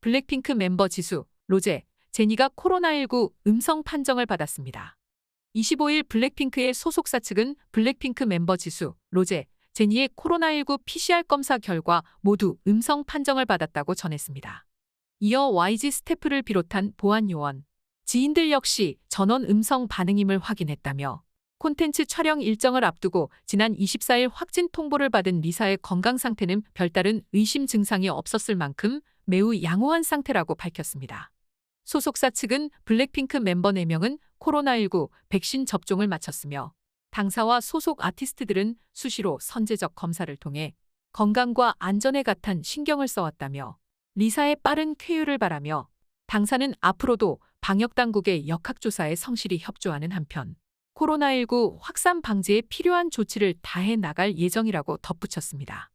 블랙핑크 멤버 지수, 로제, 제니가 코로나19 음성 판정을 받았습니다. 25일 블랙핑크의 소속사 측은 블랙핑크 멤버 지수, 로제, 제니의 코로나19 PCR 검사 결과 모두 음성 판정을 받았다고 전했습니다. 이어 YG 스태프를 비롯한 보안 요원, 지인들 역시 전원 음성 반응임을 확인했다며 콘텐츠 촬영 일정을 앞두고 지난 24일 확진 통보를 받은 리사의 건강 상태는 별다른 의심 증상이 없었을 만큼 매우 양호한 상태라고 밝혔습니다. 소속사 측은 블랙핑크 멤버 4명은 코로나19 백신 접종을 마쳤으며 당사와 소속 아티스트들은 수시로 선제적 검사를 통해 건강과 안전에 같은 신경을 써왔다며 리사의 빠른 쾌유를 바라며 당사는 앞으로도 방역당국의 역학조사에 성실히 협조하는 한편 코로나19 확산 방지에 필요한 조치를 다해 나갈 예정이라고 덧붙였습니다.